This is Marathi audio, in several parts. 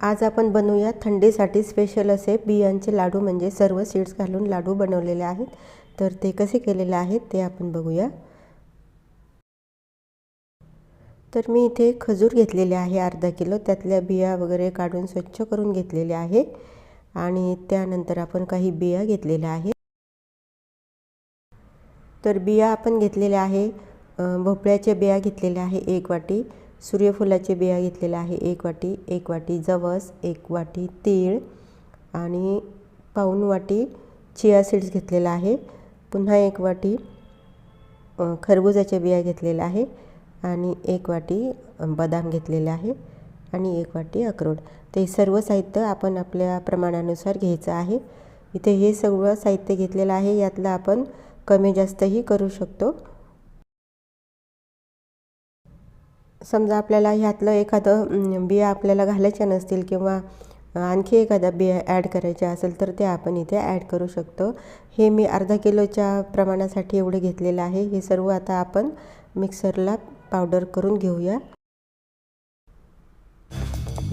आज आपण बनवूया थंडीसाठी स्पेशल असे बियांचे लाडू म्हणजे सर्व सीड्स घालून लाडू बनवलेले आहेत. तर ते कसे केलेले आहेत ते आपण बघूया. तर मी इथे खजूर घेतलेले आहे अर्धा किलो. त्यातल्या बिया वगैरे काढून स्वच्छ करून घेतलेले आहे. आणि त्यानंतर आपण काही बिया घेतलेल्या आहे तर बिया आपण घेतलेल्या आहे भोपळ्याच्या बिया घेतलेल्या आहे एक वाटी सूर्यफुलाचे बिया घेतलेल्या आहे एक वाटी एक वाटी जवस एक वाटी तीळ आणि पाऊन वाटी चिया सीड्स घेतलेला आहे. पुन्हा एक वाटी खरबुजाच्या बिया घेतलेल्या आहे आणि एक वाटी बदाम घेतलेले आहे आणि एक वाटी अक्रोड. ते सर्व साहित्य आपण आपल्या प्रमाणानुसार घ्यायचं आहे. इथे हे सगळं साहित्य घेतलेलं आहे यातलं आपण कमी जास्तही करू शकतो. समजा आपल्याला ह्यातलं एखादं बिया आपल्याला घालायच्या नसतील किंवा आणखी एखादा बिया ॲड करायच्या असेल तर ते आपण इथे ॲड करू शकतो. हे मी अर्धा किलोच्या प्रमाणासाठी एवढे घेतलेलं आहे. हे सर्व आता आपण मिक्सरला पावडर करून घेऊया.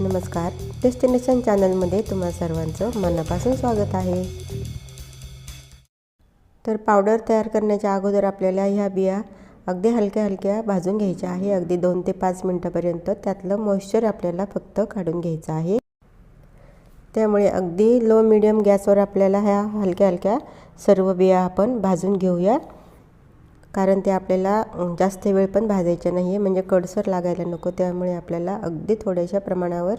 नमस्कार. डेस्टिनेशन चॅनलमध्ये तुम्हा सर्वांचं मनापासून स्वागत आहे. तर पावडर तयार करण्याच्या अगोदर आपल्याला ह्या बिया अगदी हलक्या हलक्या भाजून घ्यायच्या आहे. अगदी दोन ते पाच मिनटापर्यंत त्यातलं मॉइश्चर आपल्याला फक्त काढून घ्यायचं आहे. त्यामुळे अगदी लो मिडियम गॅसवर आपल्याला ह्या हलक्या हलक्या सर्व बिया आपण भाजून घेऊया. कारण ते आपल्याला जास्त वेळ पण भाजायचे नाही आहे म्हणजे कडसर लागायला नको. त्यामुळे आपल्याला अगदी थोड्याशा प्रमाणावर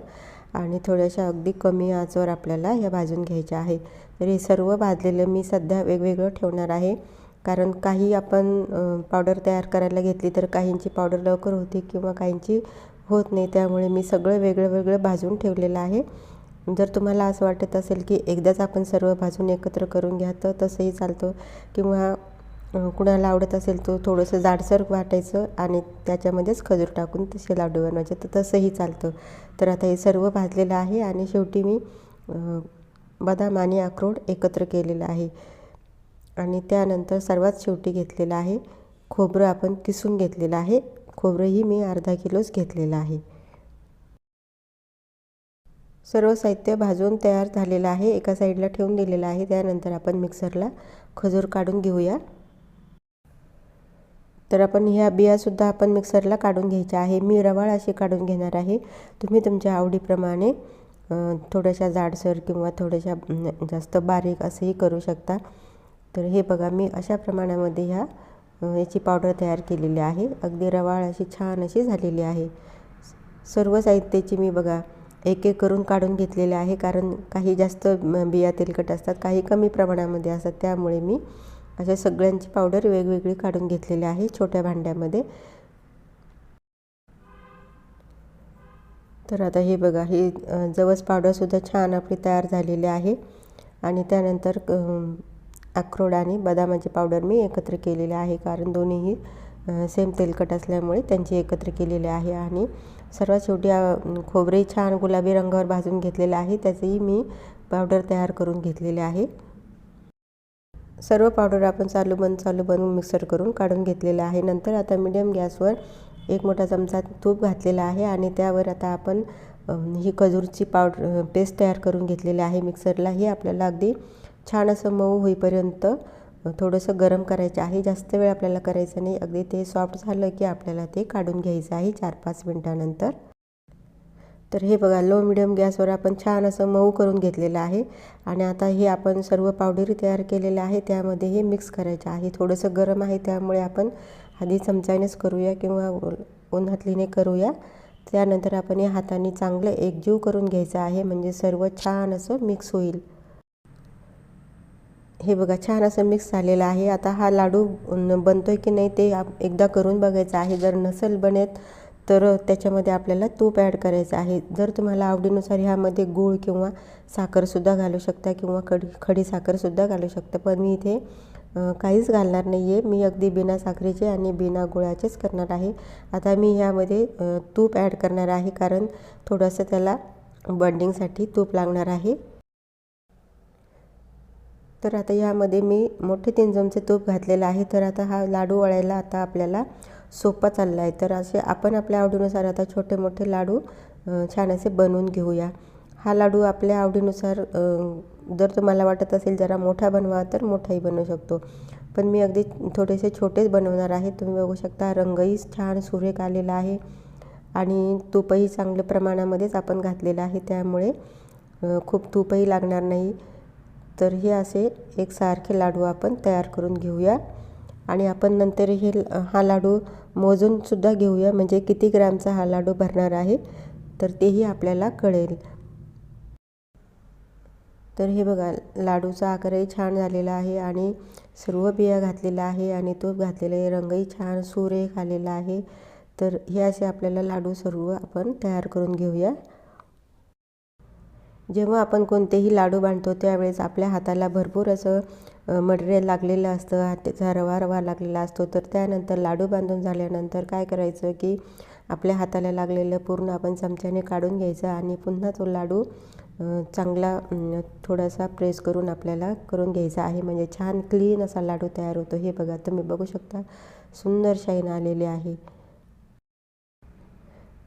आणि थोड्याशा अगदी कमी आचवर आपल्याला ह्या भाजून घ्यायच्या आहे. तर हे सर्व भाजलेलं मी सध्या वेगवेगळं ठेवणार आहे. कारण काही आपण पावडर तयार करायला घेतली तर काहींची पावडर लवकर होते किंवा काहींची होत नाही. त्यामुळे मी सगळं वेगळं वेगळं भाजून ठेवलेलं आहे. जर तुम्हाला असं वाटत असेल की एकदाच आपण सर्व भाजून एकत्र करून घ्या तर तसंही चालतं. किंवा कुणाला आवडत असेल तो थोडंसं जाडसर वाटायचं आणि त्याच्यामध्येच खजूर टाकून तसे लाडू बनवायचे तर तसंही चालतं. तर आता हे सर्व भाजलेलं आहे आणि शेवटी मी बदाम आणि अक्रोड एकत्र केलेलं आहे. आणि त्यानंतर सर्वात शेवटी घेतलेलं आहे खोबरं आपण किसून घेतलेलं आहे. खोबरंही मी अर्धा किलोच घेतलेलं आहे. सर्व साहित्य भाजून तयार झालेलं आहे. एका साईडला ठेवून दिलेलं आहे. त्यानंतर आपण मिक्सरला खजूर काढून घेऊया. तर आपण ह्या बियासुद्धा आपण मिक्सरला काढून घ्यायच्या आहे. मी रवाळ अशी काढून घेणार आहे. तुम्ही तुमच्या आवडीप्रमाणे थोड्याशा जाडसर किंवा थोड्याशा जास्त बारीक असंही करू शकता. तर हे बघा मी अशा प्रमाणामध्ये ह्या याची पावडर तयार केलेली आहे. अगदी रवाळ अशी छान अशी झालेली आहे. सर्व साहित्याची मी बघा एक एक करून काढून घेतलेले आहे. कारण काही जास्त बिया तेलकट असतात काही कमी प्रमाणामध्ये असतात. त्यामुळे मी अशा सगळ्यांची पावडर वेगवेगळी काढून घेतलेली आहे छोट्या भांड्यामध्ये. तर आता हे बघा ही जवस पावडरसुद्धा छान आपली तयार झालेली आहे. आणि त्यानंतर अक्रोड आणि बदामाची पावडर मी एकत्र केलेले आहे. कारण दोन्हीही सेम तेलकट असल्यामुळे त्यांची एकत्र केलेले आहे. आणि सर्वात शेवटी खोबरे छान गुलाबी रंगावर भाजून घेतलेले आहे. त्याचंही मी पावडर तयार करून घेतलेले आहे. सर्व पावडर आपण चालू बंद चालू बंद मिक्सर करून काढून घेतलेलं आहे. नंतर आता मिडियम गॅसवर एक मोठा चमचा तूप घातलेला आहे. आणि त्यावर आता आपण ही खजूरची पावडर पेस्ट तयार करून घेतलेली आहे. मिक्सरला ही आपल्याला अगदी छान असं मऊ होईपर्यंत थोडंसं गरम करायचं आहे. जास्त वेळ आपल्याला करायचं नाही. अगदी ते सॉफ्ट झालं की आपल्याला ते काढून घ्यायचं आहे चार पाच मिनटानंतर. तर हे बघा लो मिडियम गॅसवर आपण छान असं मऊ करून घेतलेलं आहे. आणि आता हे आपण सर्व पावडरी तयार केलेलं आहे. त्यामध्ये हे मिक्स करायचं आहे. थोडंसं गरम आहे त्यामुळे आपण आधी चमचानेच करूया किंवा उन्हातलीने करूया. त्यानंतर आपण या हाताने चांगलं एकजीव करून घ्यायचं आहे. म्हणजे सर्व छान असं मिक्स होईल. हे बघा छान असं मिक्स झालेलं आहे. आता हा लाडू बनतो आहे की नाही ते एकदा करून बघायचं आहे. जर नसेल बनेत तर त्याच्यामध्ये आपल्याला तूप ॲड करायचं आहे. जर तुम्हाला आवडीनुसार ह्यामध्ये गूळ किंवा साखरसुद्धा घालू शकता किंवा खडी खडी साखरसुद्धा घालू शकता. पण मी इथे काहीच घालणार नाही आहे मी अगदी बिना साखरेचे आणि बिना गुळाचेच करणार आहे. आता मी ह्यामध्ये तूप ॲड करणार आहे. कारण थोडंसं त्याला बंडिंगसाठी तूप लागणार आहे. तर आता यामध्ये मी मोठे तीन चमचे तूप घातलेलं आहे. तर आता हा लाडू वळायला आता आपल्याला सोपा चालला आहे तर असे आपण आपल्या आवडीनुसार आता छोटे मोठे लाडू छान असे बनवून घेऊया. हा लाडू आपल्या आवडीनुसार जर तुम्हाला वाटत असेल जरा मोठा बनवा तर मोठाही बनवू शकतो. पण मी अगदी थोडेसे छोटेच बनवणार आहे. तुम्ही बघू शकता रंगही छान सुरेख आलेला आहे आणि तूपही चांगल्या प्रमाणामध्येच आपण घातलेलं आहे. त्यामुळे खूप तूपही लागणार नाही. तर हे असे एक सारखे लाडू आपण तयार करून घेऊया. आणि आपण नंतर हे हा लाडू मोजूनसुद्धा घेऊया. म्हणजे किती ग्रॅमचा हा लाडू भरणार आहे तर तेही आपल्याला कळेल. तर हे बघा लाडूचा आकारही छान झालेला आहे आणि सर्व बिया घातलेला आहे आणि तूप घातलेला आहे रंगही छान सुरेख आलेला आहे. तर हे असे आपल्याला लाडू सर्व आपण तयार करून घेऊया. जेव्हा आपण कोणतेही लाडू बांधतो त्यावेळेस आपल्या हाताला भरपूर असं मटेरियल लागलेलं असतं हाताचा रवा रवा लागलेला असतो. तर त्यानंतर लाडू बांधून झाल्यानंतर काय करायचं की आपल्या हाताला लागलेलं पूर्ण आपण चमच्याने काढून घ्यायचं आणि पुन्हा तो लाडू चांगला थोडासा प्रेस करून आपल्याला करून घ्यायचा आहे. म्हणजे छान क्लीन असा लाडू तयार होतो. हे बघा तुम्ही बघू शकता. सुंदर शाईन आलेले आहे.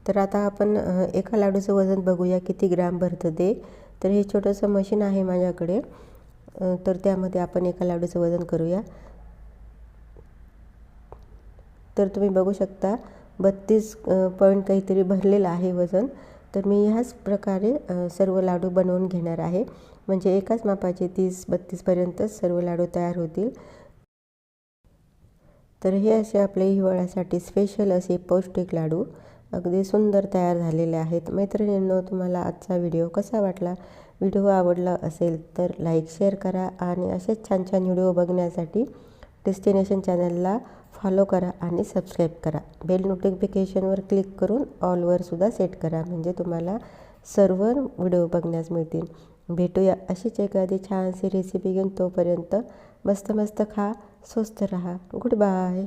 तर आता आपण एका लाडूचं वजन बघूया किती ग्रॅम भरतं ते. तर हे छोटंसं मशीन आहे माझ्याकडे. तर त्यामध्ये आपण एका लाडूचं वजन करूया. तर तुम्ही बघू शकता बत्तीस पॉईंट काहीतरी भरलेलं आहे वजन. तर मी ह्याच प्रकारे सर्व लाडू बनवून घेणार आहे. म्हणजे एकाच मापाचे तीस बत्तीसपर्यंतच सर्व लाडू तयार होतील. तर हे असे आपले हिवाळ्यासाठी स्पेशल असे पौष्टिक लाडू. अगदी सुंदर तयार झालेले आहेत. मैत्रिणींनो तुम्हाला आजचा व्हिडिओ कसा वाटला? व्हिडिओ आवडला असेल तर लाईक शेअर करा आणि असेच छान छान व्हिडिओ बघण्यासाठी डेस्टिनेशन चॅनलला फॉलो करा आणि सबस्क्राईब करा. बेल नोटिफिकेशनवर क्लिक करून ऑलवरसुद्धा सेट करा म्हणजे तुम्हाला सर्व व्हिडिओ बघण्यास मिळतील. भेटूया अशीच एखादी छानशी रेसिपी घेऊन तोपर्यंत मस्त मस्त खा स्वस्त रहा. Good bye